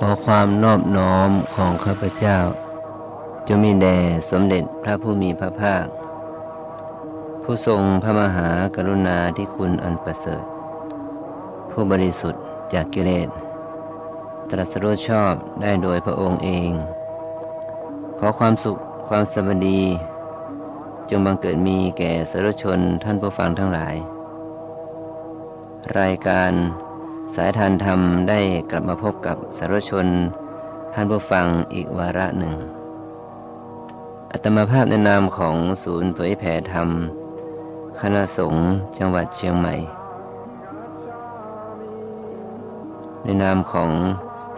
ขอความนอบน้อมของข้าพเจ้า จงมีแด่สมเด็จพระผู้มีพระภาค ผู้ทรงพระมหากรุณาธิคุณอันประเสริฐ ผู้บริสุทธิ์จากกิเลส ตรัสรู้ชอบได้โดยพระองค์เอง ขอความสุขความสวัสดี จงบังเกิดมีแก่สาธุชนท่านผู้ฟังทั้งหลาย รายการ สายทานธรรมได้กลับมาพบกับสาธุชน ท่านผู้ฟังอีกวาระหนึ่ง อัตมาภาพในนามของศูนย์เผยแผ่ธรรม คณะสงฆ์จังหวัดเชียงใหม่ ในนามของ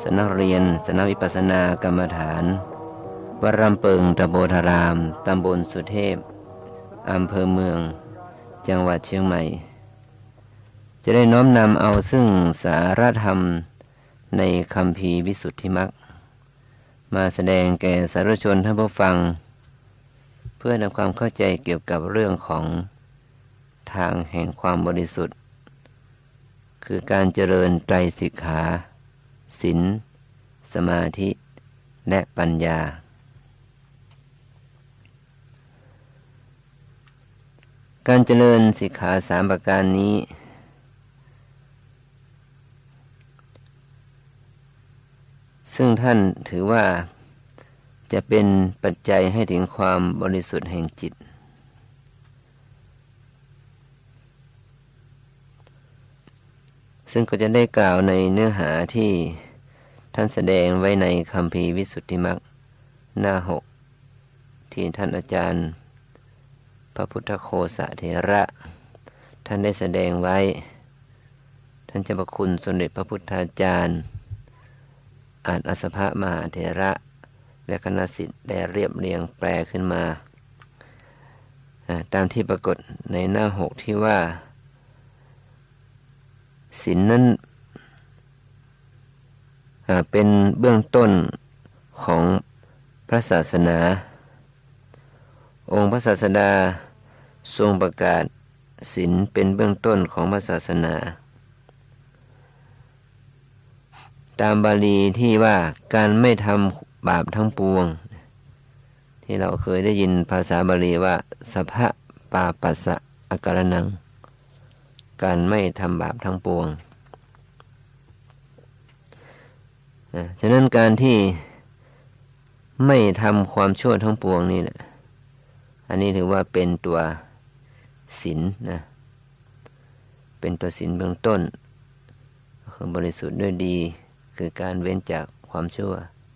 สนักเรียนสนักวิปัสสนากรรมฐานวัดรำเปิงตะโบธาราม ตำบลสุเทพ อำเภอเมือง จังหวัดเชียงใหม่ จะได้น้อมนำเอาซึ่งสารธรรมในคำพีวิสุทธิมักมาแสดงแก่สาธชนท่านผู้ฟัง เพื่อนำความเข้าใจเกี่ยวกับเรื่องของทางแห่งความบริสุทธิ์ คือการเจริญไตรสิกขาศีลสมาธิและปัญญา การเจริญสิกขาสามประการนี้ ซึ่งท่านถือว่าจะเป็นปัจจัยให้ถึงความบริสุทธิ์แห่งจิต ซึ่งก็จะได้กล่าวในเนื้อหาที่ท่านแสดงไว้ในคำพีวิสุทธิมักหน้าหกที่ท่านอาจารย์ พระพุทธโคสะเถระ ท่านได้แสดงไว้ ท่านเจ้าพระคุณสมเด็จพระพุทธาจารย์ อ่านอสภะมหาเถระ และคณะสิทธิ์ได้เรียบเรียงแปลขึ้นมา ตามที่ปรากฏในหน้าหกที่ว่าศีลนนั้นเป็นเบื้องต้นของพระศาสนา องค์พระศาสดาทรงประกาศศีลเป็นเบื้องต้นของพระศาสนา ตามบาลีที่ว่าการไม่ทำบาปทั้งปวง ที่เราเคยได้ยินภาษาบาลีว่าสภะปาปัสสะอาการนัง การไม่ทำบาปทั้งปวงฉะนั้นการที่ไม่ทำความชั่วทั้งปวงนี่แหละอันนี้ถือว่าเป็นตัวศีลนะเป็นตัวศีลเบื้องต้นคือบริสุทธิ์ด้วยดี คือการเว้นจากความชั่ว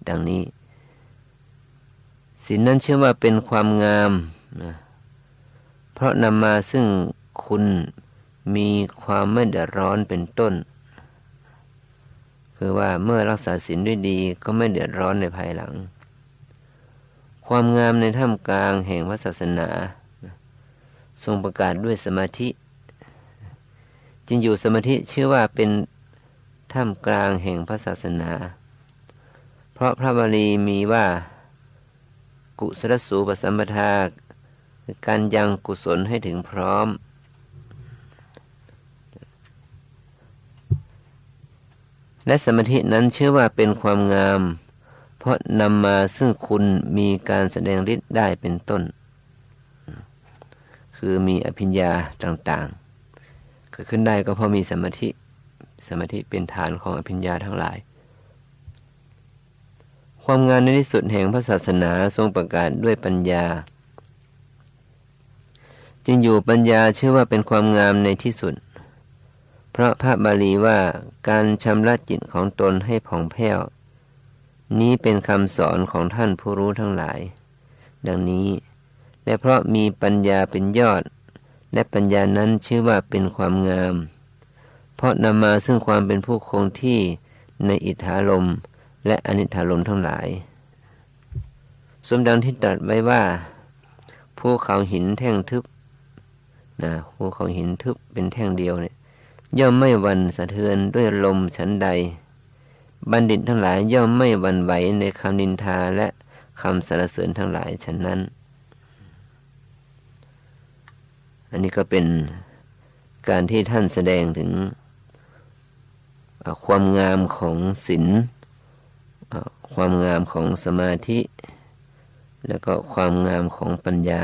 ดังนี้ศีลนั้นเชื่อว่าเป็นความงามนะเพราะนำมาซึ่งคุณมีความไม่เดือดร้อนเป็นต้น คือว่าเมื่อรักษาศีลด้วยดีก็ไม่เดือดร้อนในภายหลัง ความงามในท่ามกลางแห่งพระศาสนา ทรงประกาศด้วยสมาธิ จึงอยู่สมาธิชื่อว่าเป็น ท่ามกลางแห่งพระศาสนา เพราะพระบาลีมีว่า กุศลสูปสัมปทาการยังกุศลให้ถึงพร้อม และสมาธินั้นเชื่อว่าเป็นความงาม เพราะนำมาซึ่งคุณมีการแสดงฤทธิ์ได้เป็นต้น คือมีอภิญญาต่างๆ เกิดขึ้นได้ก็เพราะมีสมาธิ สมาธิเป็นฐานของอภิญญาทั้งหลาย ความงานในที่สุดแห่งพระศาสนาทรงประกาศด้วยปัญญา จึงอยู่ปัญญาเชื่อว่าเป็นความงามในที่สุด เพราะพระบาลีว่าการชำระจิตของตนให้ผ่องแผ้ว นี้เป็นคำสอนของท่านผู้รู้ทั้งหลาย ดังนี้และเพราะมีปัญญาเป็นยอด และปัญญานั้นชื่อว่าเป็นความงาม เพราะนำมาซึ่งความเป็นผู้คงที่ในอิทธาลมและอนิธาลมทั้งหลาย สมดังที่ตรัสไว้ว่าภูเขาหินแท่งทึบนะภูเขาหินทึบเป็นแท่งเดียวเนี่ยย่อมไม่วันสะเทือนด้วยลมฉันใด บัณฑิตทั้งหลายย่อมไม่วันไหวในคำนินทาและคำสรรเสริญทั้งหลายฉันนั้น อันนี้ก็เป็นการที่ท่านแสดงถึง ความงามของศีลความงามของสมาธิ แล้วก็ความงามของปัญญา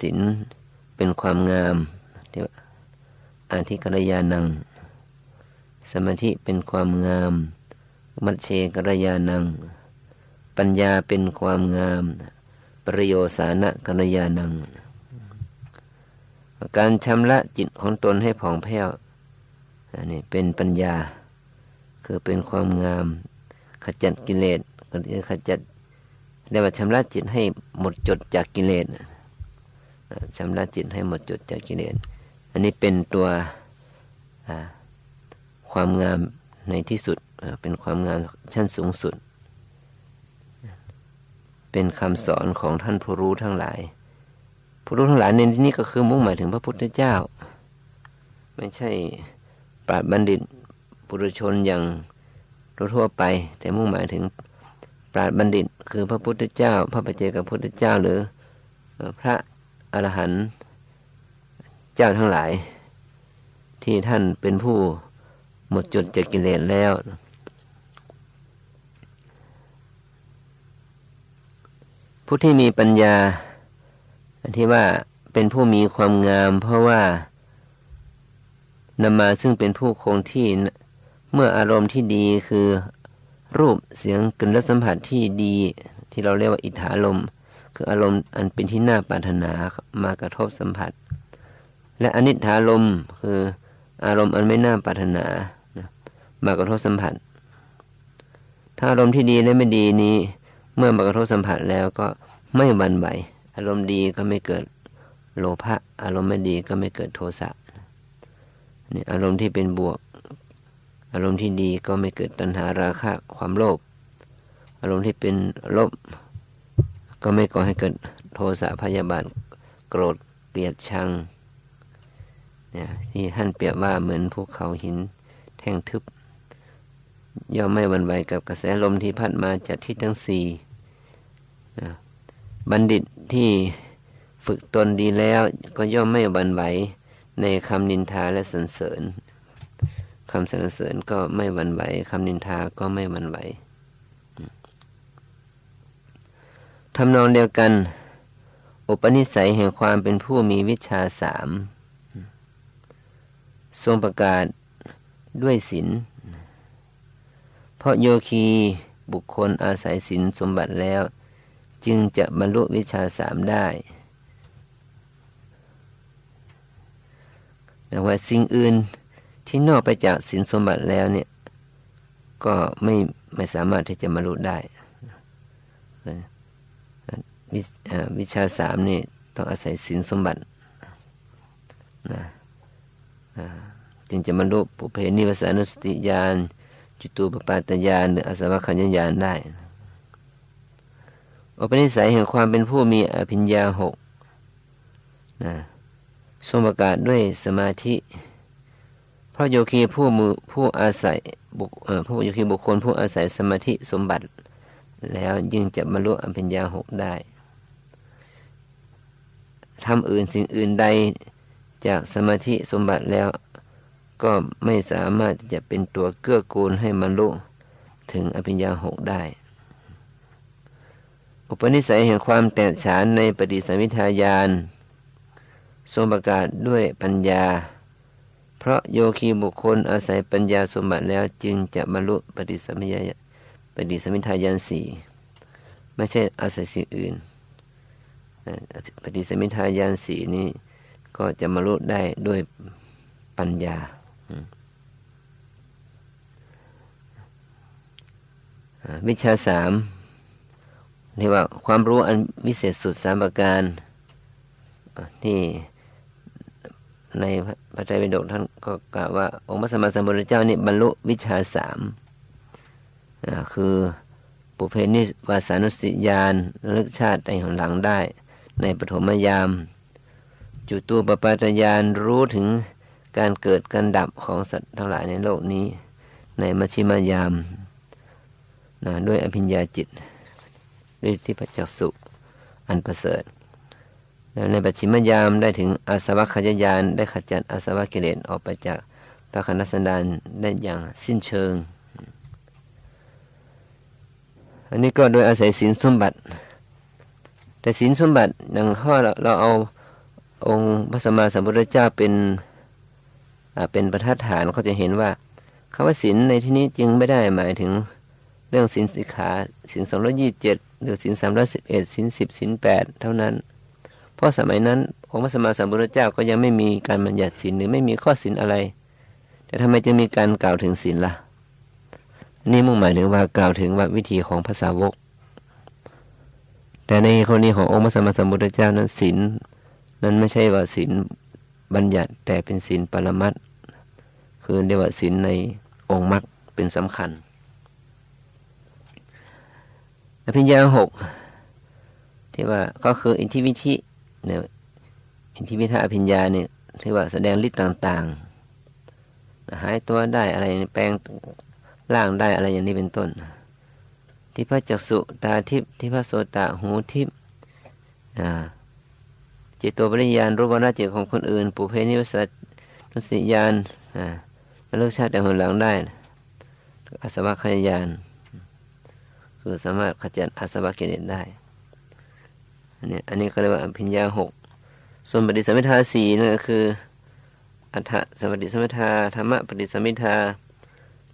ศีลเป็นความงามที่ว่าอาธิกรยานัง สมาธิเป็นความงาม มัชเชกรยานัง ปัญญาเป็นความงาม ประโยสานะกรยานัง การชำระจิตของตนให้ผ่องแผ้วอันนี้เป็นปัญญา คือเป็นความงาม ขจัดกิเลสขจัดเรียกว่าชำระจิตให้หมดจดจากกิเลสชำระจิตให้หมดจดจากกิเลสอันนี้เป็นตัวความงามในที่สุดเป็นความงามชั้นสูงสุด เป็นคำสอนของท่านผู้รู้ทั้งหลาย ผู้รู้ทั้งหลายในที่นี้ก็คือมุ่งหมายถึงพระพุทธเจ้า ไม่ใช่ปราดบัณฑิตปุถุชนอย่างทั่วไป แต่มุ่งหมายถึงปราดบัณฑิต คือพระพุทธเจ้า พระปัจเจกพุทธเจ้าหรือพระอรหันต์เจ้าทั้งหลาย ที่ท่านเป็นผู้หมดจดจากกิเลสแล้ว ผู้ที่มีปัญญา ที่ว่าเป็นผู้มีความงาม เพราะว่านำมาซึ่งเป็นผู้คงที่เมื่ออารมณ์ที่ดีคือ รูปเสียงกลิ่นรสสัมผัสที่ดี ที่เราเรียกว่าอิทธาลมคืออารมณ์อันเป็นที่น่าปรารถนามากระทบสัมผัส และอนิถาลมคืออารมณ์อันไม่น่าปรารถนา มากระทบสัมผัส ถ้าอารมณ์ที่ดีและไม่ดีนี้ เมื่อมากระทบสัมผัสแล้วก็ไม่บันไหว อารมณ์ดีก็ไม่เกิดโลภะอารมณ์ไม่ดีก็ไม่เกิดโทสะนี่อารมณ์ที่เป็นบวก อารมณ์ที่ดีก็ไม่เกิดตัณหาราคะความโลภอารมณ์ที่เป็นลบ ก็ไม่ก่อให้เกิดโทสะพยาบาทโกรธเกลียดชังเนี่ยที่ท่านเปรียบว่าเหมือนภูเขาหินแท่งทึบ ย่อมไม่หวั่นไหวกับกระแสลมที่พัดมาจากทิศทั้งสี่บัณฑิต ที่ฝึกตนดีแล้วก็ย่อมไม่หวั่นไหวในคำนินทาและสรรเสริญคำสรรเสริญก็ไม่หวั่นไหวคำนินทาก็ไม่หวั่นไหวทำนองเดียวกัน อุปนิสัยแห่งความเป็นผู้มีวิชาสามทรงประกาศด้วยศีลเพราะโยคีบุคคลอาศัยศีลสมบัติแล้ว จึงจะบรรลุวิชาสามได้แต่ว่าสิ่งอื่นที่นอกไปจากศีลสมบัติแล้วเนี่ย ก็ไม่ไม่สามารถที่จะบรรลุได้ววิชาสามนี่ต้องอาศัยศีลสมบัตินะจึงจะบรรลุปุเพนิวสานุสติญาณจุตูปปาตญาณหรืออสวัคคัญญาณได้ อุปนิสัยแห่งความเป็นผู้มีอภิญญาหกนะทรงประกาศด้วยสมาธิ เพราะโยคีผู้มือผู้อาศัยบุคผู้โยคีบุคคลผู้อาศัยสมาธิสมบัติ แล้วยิ่งจะบรรลุอภิญญาหกได้ทำอื่นสิ่งอื่นใดจากสมาธิสมบัติแล้วก็ไม่สามารถจะเป็นตัวเกื้อกูลให้บรรลุถึงอภิญญาหกได้ อุปนิสัยแห่งความแตกฉานในปฏิสัมพิทายานทรงประกาศด้วยปัญญา เพราะโยคีบุคคลอาศัยปัญญาสมบัติแล้วจึงจะบรรลุปฏิสัมพิยปฏิสัมพิทายานสี่ไม่ใช่อาศัยสิ่งอื่น ปฏิสัมพิทายานสี่นี้ก็จะมารู้ได้ด้วยปัญญาวิชาสาม นี่ว่าความรู้อันวิเศษสุดสามประการที่ในพระไตรปิฎกท่านก็กล่าวว่า องค์พระสัมมาสัมพุทธเจ้านี่บรรลุวิชาสามคือปุเพนิวาสานุสติญาณลึกชาติในหลังได้ ในปฐมยาม จุตูปปาตยานรู้ถึงการเกิดการดับของสัตว์ทั้งหลายในโลกนี้ ในมัชชิมยามนะด้วยอภิญญาจิต ด้วยที่ปัจจักสุอันประเสริฐในปัจฉิมยามได้ถึงอาสวะขยายานได้ขจัดอาสวะกิเลสออกไปจากต่อคณะสันดานได้อย่างสิ้นเชิง อันนี้ก็โดยอาศัยศีลสมบัติ แต่ศีลสมบัติอย่างข้อเราเราเอาองค์พระสัมมาสัมพุทธเจ้าเป็นเป็นประทัดฐานเขาจะเห็นว่าคำว่าศีลในที่นี้จึงไม่ได้หมายถึงเรื่องศีลสิกขาศีลสองร้อยี่สิบเจ็ด หรือศีลสามร้อยสิบเอ็ดศีลสิบศีลแปดเท่านั้น เพราะสมัยนั้นองค์พระสัมมาสัมพุทธเจ้าก็ยังไม่มีการบัญญัติศีลหรือไม่มีข้อศีลอะไร แต่ทำไมจะมีการกล่าวถึงศีลละ่ะ นี่มุ่งหมายถึงว่ากล่าวถึงว่าวิธีของภาษาวก แต่ในคนนี้ขององค์พระสัมมาสัมพุทธเจ้านั้นศีลนั้นไม่ใช่ว่าศีลบัญญัติแต่เป็นศีลปรมัตคือเรียกว่าศีลในองค์มรรคเป็นสำคัญ อภิญญาหกที่ว่าก็คืออินทิวิธิเนี่ยอินทิวิทาอภิญญาเนี่ยที่ว่าแสดงฤทธิ์ต่างๆหายตัวได้อะไรแปลงร่างได้อะไรอย่างนี้เป็นต้น ที่พระจักสุตาทิพที่พระโสตหูทิพจิตตัวปริญญาณรูปวรรณจิตของคนอื่น ปุเพนิวสัตุสิยานเลิกชาติแต่หนหลังได้อสวะขยาน คือสามารถขจัดอาสวะกิเลสได้ อันนี้อันนี้เขาเรียกว่าอภิญญาหกส่วนปฏิสัมพิทาสี่นั่นก็คือ อัฏฐสมปฏิสัมพิทาธรรมะปฏิสัมพิทา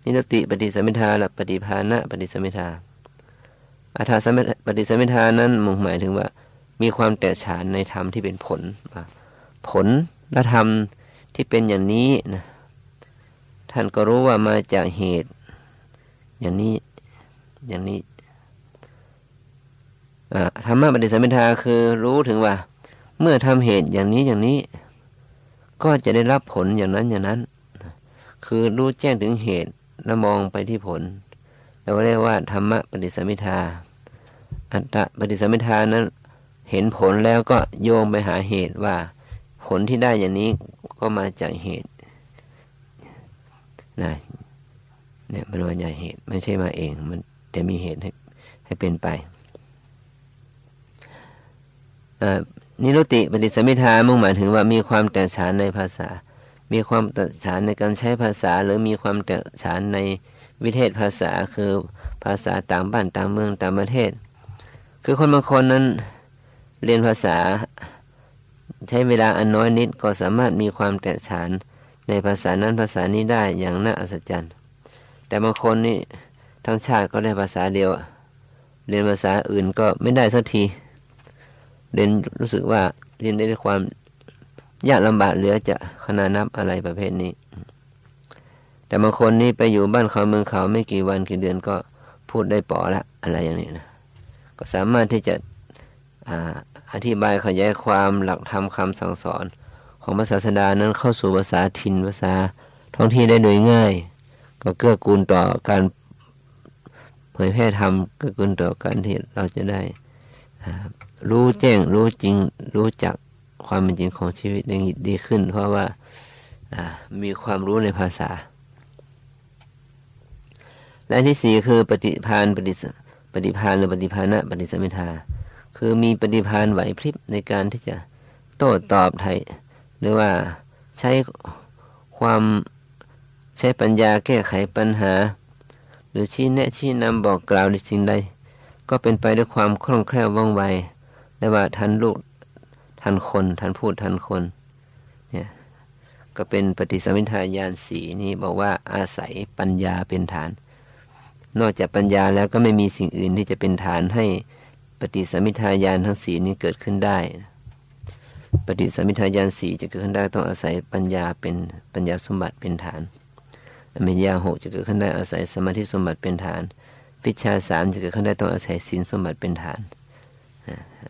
นิโนติปฏิสัมพิทาและปฏิภาณะปฏิสัมพิทาอัฏฐสมปฏิสัมพิทานั้นมุ่งหมายถึงว่า มีความแตกฉานในธรรมที่เป็นผล ผลและธรรมที่เป็นอย่างนี้นะท่านก็รู้ว่ามาจากเหตุ อย่างนี้อย่างนี้ ธรรมะปฏิสัมพิทาคือรู้ถึงว่า เมื่อทำเหตุอย่างนี้อย่างนี้ ก็จะได้รับผลอย่างนั้นอย่างนั้น คือรู้แจ้งถึงเหตุแล้วมองไปที่ผลเราเรียกว่าธรรมะปฏิสัมพิทา อัตตะปฏิสัมพิทานั้นเห็นผลแล้วก็โยงไปหาเหตุว่า ผลที่ได้อย่างนี้ก็มาจากเหตุนะเนี่ยมันมาจากเหตุไม่ใช่มาเอง มันจะมีเหตุให้ให้เป็นไป นิรุติปฏิสมิทามุ่งหมายถึงว่ามีความแตกฉานในภาษา มีความแตกฉานในการใช้ภาษา หรือมีความแตกฉานในวิเทศภาษาคือภาษาต่างบ้านต่างเมืองต่างประเทศ คือคนบางคนนั้นเรียนภาษาใช้เวลาอันน้อยนิดก็สามารถมีความแตกฉานในภาษานั้นภาษานี้ได้อย่างน่าอัศจรรย์ แต่บางคนนี่ทั้งชาติก็ได้ภาษาเดียว เรียนภาษาอื่นก็ไม่ได้สักที เรียนรู้สึกว่าเรียนได้ด้วยความยากลำบากเหลือจะขนานับอะไรประเภทนี้ แต่บางคนนี่ไปอยู่บ้านเขาเมืองเขาไม่กี่วันกี่เดือนก็พูดได้ปอละอะไรอย่างนี้นะก็สามารถที่จะอธิบายขยายความหลักธรรมคำสั่งสอน ของภาษาสดานั้นเข้าสู่ภาษาถิ่นภาษาท้องที่ได้โดยง่าย ก็เกื้อกูลต่อการเผยแพร่ธรรมเกื้อกูลต่อการที่เราจะได้ รู้แจ้งรู้จริงรู้จักความเป็นจริงของชีวิตดีขึ้น เพราะว่ามีความรู้ในภาษา และที่สี่คือปฏิพานปฏิปฏิพานหรือปฏิพานะปฏิสมิทา คือมีปฏิพานไหวพริบในการที่จะโต้ตอบไทยหรือว่าใช้ความใช้ปัญญาแก้ไขปัญหา หรือชี้แนะชี้นำบอกกล่าวในสิ่งใด ก็เป็นไปด้วยความคล่องแคล่วว่องไว และว่าทันลูกทันคนทันพูดทันคนเนี่ยก็เป็นปฏิสัมพิทายานสีนี้บอกว่าอาศัยปัญญาเป็นฐาน นอกจากปัญญาแล้วก็ไม่มีสิ่งอื่นที่จะเป็นฐานให้ปฏิสัมพิทายานทั้งสีนี้เกิดขึ้นได้ปฏิสัมพิทายานสีจะเกิดขึ้นได้ต้องอาศัยปัญญาเป็นปัญญาสมบัติเป็นฐานอเมญาหกจะเกิดขึ้นได้อาศัยสมาธิสมบัติเป็นฐานปิชาสามจะเกิดขึ้นได้ต้องอาศัยศีลสมบัติเป็นฐาน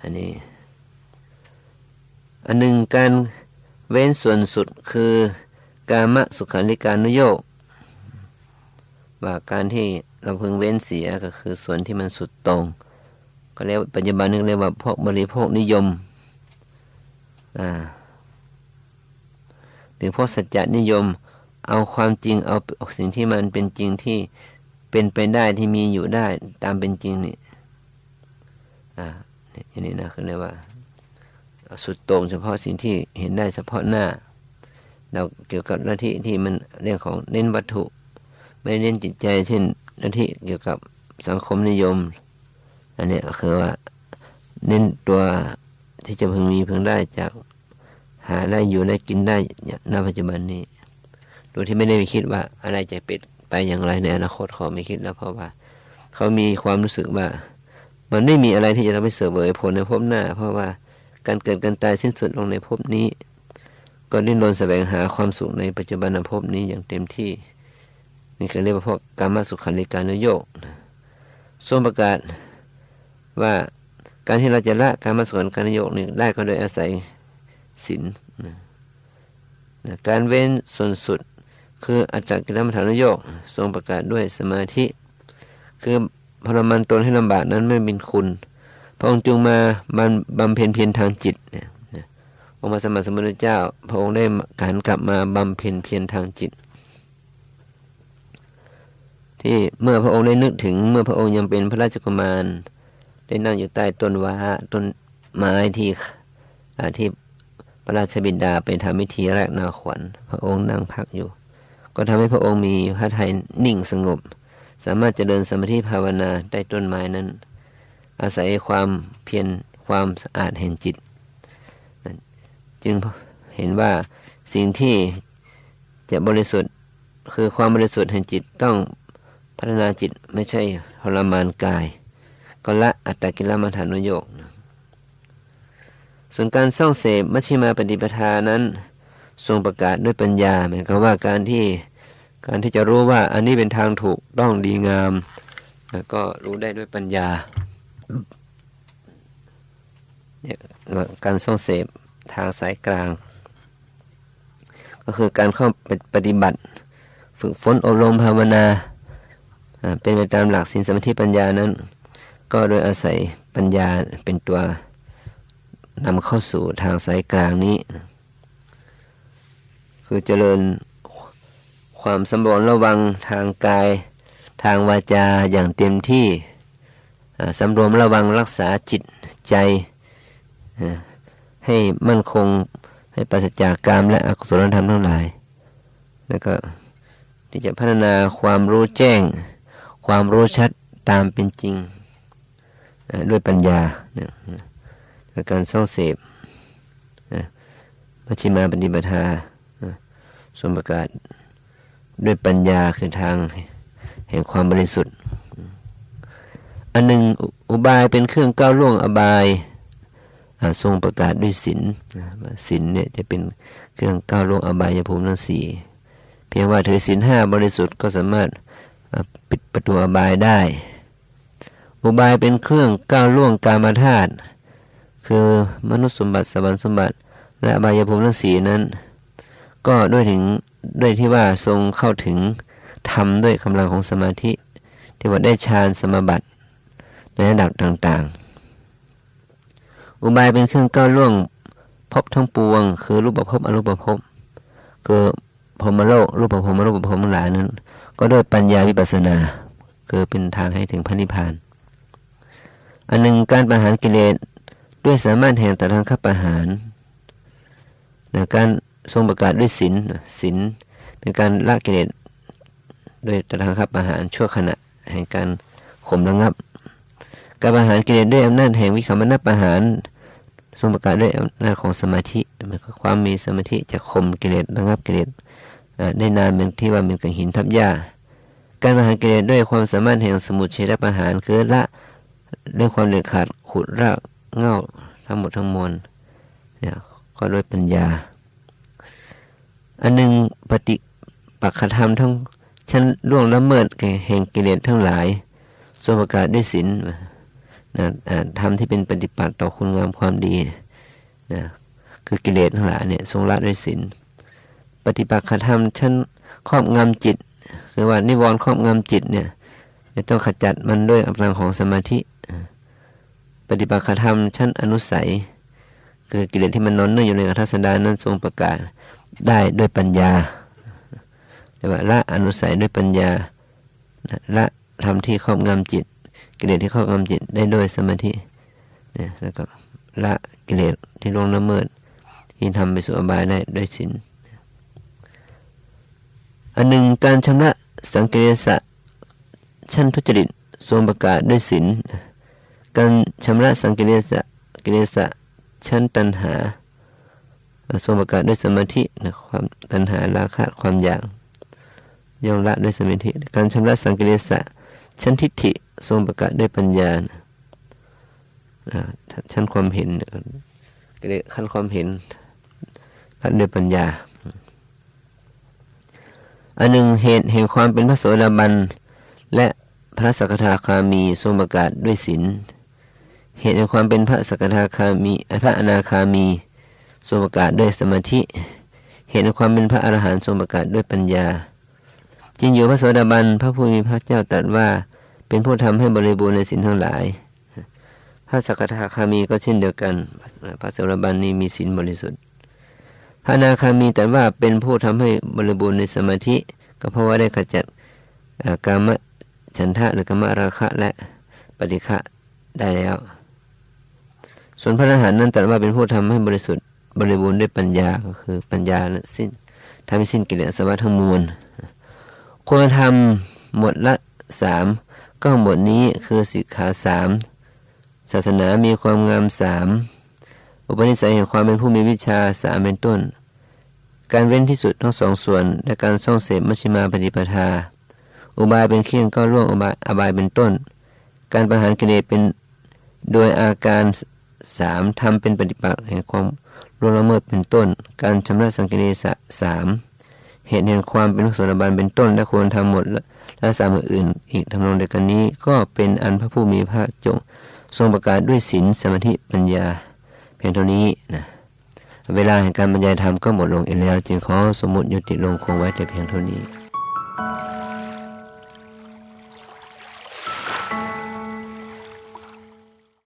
อันนี้ อันหนึ่งการเว้นส่วนสุดคือกามสุขันิการนุโยกว่าการที่เราพึงเว้นเสียก็คือส่วนที่มันสุดตรง ก็เรียกปัจจุบันนึงเรียกว่าพวกบริโภคนิยมหรือพวกสัจจนิยม เอาความจริงเอาสิ่งที่มันเป็นจริงที่เป็นไปได้ที่มีอยู่ได้ตามเป็นจริงนี่อ่า อันนี้นะคือเรียกว่าสุดต่งเฉพาะสิ่งที่เห็นได้เฉพาะหน้า เราเกี่ยวกับหน้าที่ที่มันเรื่องของเน้นวัตถุ ไม่เน้นจิตใจ เช่นหน้าที่เกี่ยวกับสังคมนิยม อันนี้คือว่าเน้นตัวที่จะพึงมีพึงได้จากหาได้อยู่ได้กินได้ณปัจจุบันนี้โดยที่ไม่ได้ไปคิดว่าอะไรจะเปลี่ยนไปอย่างไรในอนาคตเขาไม่คิดแล้วเพราะว่า เขามีความรู้สึกว่า มันไม่มีอะไรที่จะทำให้เสวยผลในภพหน้า เพราะว่าการเกิดการตายสิ้นสุดลงในภพนี้ ก็ดิ้นรนแสวงหาความสุขในปัจจุบันภพนี้อย่างเต็มที่ นี่คือเรียกว่าพวกกรรมสุขันธิการนโยกส่วนประกาศว่าการที่เราจะละการมาสวนการนโยกนี่ได้ก็โดยอาศัยศีลนะการเว้นส่วนสุดคืออัจฉริยธรรมโยกทรงประกาศด้วยสมาธิ คือ พรมันตนให้ลำบากนั้นไม่เป็นคุณ พระองค์จึงมาบำเพ็ญเพียรทางจิตเนี่ยองค์มาสมมาสมุทรเจ้า พระองค์ได้การกลับมาบำเพ็ญเพียรทางจิต ที่เมื่อพระองค์ได้นึกถึงเมื่อพระองค์ยังเป็นพระราชกุมาร ได้นั่งอยู่ใต้ต้นว้าต้นไม้ที่ที่พระราชบิดาไปทำพิธีแรกนาขวัญ พระองค์นั่งพักอยู่ ก็ทำให้พระองค์มีพระทัยนิ่งสงบ สามารถจะเดินสมาธิภาวนาใต้ต้นไม้นั้น อาศัยความเพียรความสะอาดแห่งจิต จึงเห็นว่าสิ่งที่จะบริสุทธิ์คือความบริสุทธิ์แห่งจิตต้องพัฒนาจิตไม่ใช่ทรมานกาย ก็ละอัตตกิลมัฐานุโยกส่วนการส่องเสพมัชฌิมาปฏิปทานั้น ทรงประกาศด้วยปัญญาหมายความว่าการที่ การที่จะรู้ว่าอันนี้เป็นทางถูกต้องดีงามแล้วก็รู้ได้ด้วยปัญญาเนี่ยการส่องเสพทางสายกลาง ก็คือการเข้าปฏิบัติ ฝึกฝนอบรมภาวนา เป็นไปตามหลักสินสมาธิปัญญานั้น ก็โดยอาศัยปัญญาเป็นตัวนำเข้าสู่ทางสายกลางนี้ คือเจริญ ความสำรวมระวังทางกาย ทางวาจาอย่างเต็มที่สำรวมระวังรักษาจิตใจ ให้มั่นคงให้ปราศจากกามและอกุศลธรรมทั้งหลาย แล้วก็ที่จะพัฒนาความรู้แจ้ง ความรู้ชัดตามเป็นจริง ด้วยปัญญาการส่องเสพมัชฌิมาปฏิปทาสมประกาศ ด้วยปัญญาคือทางแห่งความบริสุทธิ์ อันหนึ่งอุบายเป็นเครื่องก้าวล่วงอบายทรงประกาศด้วยศีลศีลเนี่ยจะเป็นเครื่องก้าวล่วงอบายภูมิทั้งสี่เพียงว่าถือศีลห้าบริสุทธิ์ก็สามารถปิดประตูอบายได้ อุบายเป็นเครื่องก้าวล่วงกามธาตุคือมนุษย์สมบัติสวรรค์สมบัติ และอบายภูมิทั้งสีนั้น ก็ด้วยถึง ด้วยที่ว่าทรงเข้าถึงทำด้วยกำลังของสมาธิ ที่ว่าได้ฌานสมาบัติในระดับต่างๆ อุบายเป็นเครื่องก้าวล่วงพบทั้งปวง คือรูปภพอรูปภพคือพรมโลกรูปภพรูปภพทั้งหลายนั้น ก็ด้วยปัญญาวิปัสสนา คือเป็นทางให้ถึงพระนิพพาน อันหนึ่งการประหารกิเลสด้วยสามารถแห่งแต่ทางขับประหารนะการ ทรงประกาศด้วยศีลศีลเป็นการละกิเลสด้วยต่ทางขับประหารชั่วขณะแห่งการข่มระงับ การประหารกิเลสด้วยอำนาจแห่งวิคัมนประหารทรงประกาศด้วยอำนาจของสมาธิมันความมีสมาธิจะข่มกิเลสระงับกิเลสได้นานเป็นที่ว่าเป็นกังหินทับหญ้าการประหารกิเลสด้วยความสามารถแห่งสมุทเฉทประหารคือละด้วยความเด็ดขาดขุดรากเง่าทั้งหมดทั้งมวลเนี่ยก็ด้วยปัญญา อันหนึ่งปฏิปักขธรรมทั้งชั้นล่วงละเมิดแก่แห่งกิเลสทั้งหลายสมประกาศด้วยศีลนะธรรมที่เป็นปฏิปักษ์ต่อคุณงามความดีนะคือกิเลสทั้งหลายเนี่ยทรงละด้วยศีลปฏิปักขธรรมชั้นครอบงำจิต คือว่านิวรณ์ครอบงำจิตเนี่ยจะต้องขจัดมันด้วยอำนาจของสมาธิ ปฏิบัติธรรมชั้นอนุสัย คือกิเลสที่มันนอนเนื่องอยู่ในอัธสดานั้นทรงประกาศ ได้ด้วยปัญญาเรียกว่าละอนุสัยด้วยปัญญาละทำที่ครอบงำจิต กิเลสที่ครอบงำจิตได้ด้วยสมาธิเนี่ยแล้วก็ละกิเลสที่ลงละเมิด ที่ทำไปสู่อบายได้ด้วยศีลอันหนึ่งการชำระสังเกตสะชั้นทุจริตทรงประกาศด้วยศีลการชำระสังเกตสะกิเลสะชั้นตัณหา ทรงประกาศด้วยสมาธินะความตัณหาราคะความอยากย่อมละด้วยสมาธิการชำระสังเกตสะชั้นทิฏฐิทรงประกาศด้วยปัญญานะชั้นความเห็นก็เรียกขั้นความเห็นขั้นด้วยปัญญา อันหนึ่งเหตุแห่งความเป็นพระโสดาบัน และพระสกทาคามีทรงประกาศด้วยศีลเหตุแห่งความเป็นพระสกทาคามี พระอนาคามี ทรงประกาศด้วยสมาธิ เหตุแห่งความเป็นพระอรหันต์ทรงประกาศด้วยปัญญาจริงอยู่พระโสดาบันพระผู้มีพระเจ้าตรัสว่าเป็นผู้ทำให้บริบูรณ์ในศีลทั้งหลาย พระสกทาคามีก็เช่นเดียวกัน พระโสดาบันนี้มีศีลบริสุทธิ์ พระนาคามีแต่ว่าเป็นผู้ทำให้บริบูรณ์ในสมาธิ ก็เพราะว่าได้ขจัดกามฉันทะหรือกามราคะและปฏิฆะได้แล้ว ส่วนพระอรหันต์นั้นตรัสว่าเป็นผู้ทำให้บริสุทธิ์ บริบูรณ์ด้วยปัญญาก็คือปัญญาและสิ้นทำให้สิ้นกิเลสสวะทั้งมวลควรทำหมดละสามก็หมดนี้คือสิกขาสามศาสนามีความงามสามอุปนิสัยแห่งความเป็นผู้มีวิชาสามเป็นต้น การเว้นที่สุดทั้งสองส่วน และการส่องเสพมัชฌิมาปฏิปทา อุบายเป็นเคียงก็ร่วงอบายอบายเป็นต้น การประหารกิเลสเป็นโดยอาการสามทำเป็นปฏิปักษ์แห่งความ ร่วงละเมิดเป็นต้น การชำระสังเกิเลสสามเหตุแห่งความเป็นพระโสดาบันเป็นต้นและควรทำหมดและและสามอื่น อีกทำนองเดียวกันนี้ก็เป็นอันพระผู้มีพระจง ทรงประกาศด้วยศีลสมาธิปัญญา เพียงเท่านี้นะเวลาแห่งการบรรยายธรรมก็หมดลงอีกแล้ว จึงขอสมมติยุติลงคงไว้แต่เพียงเท่านี้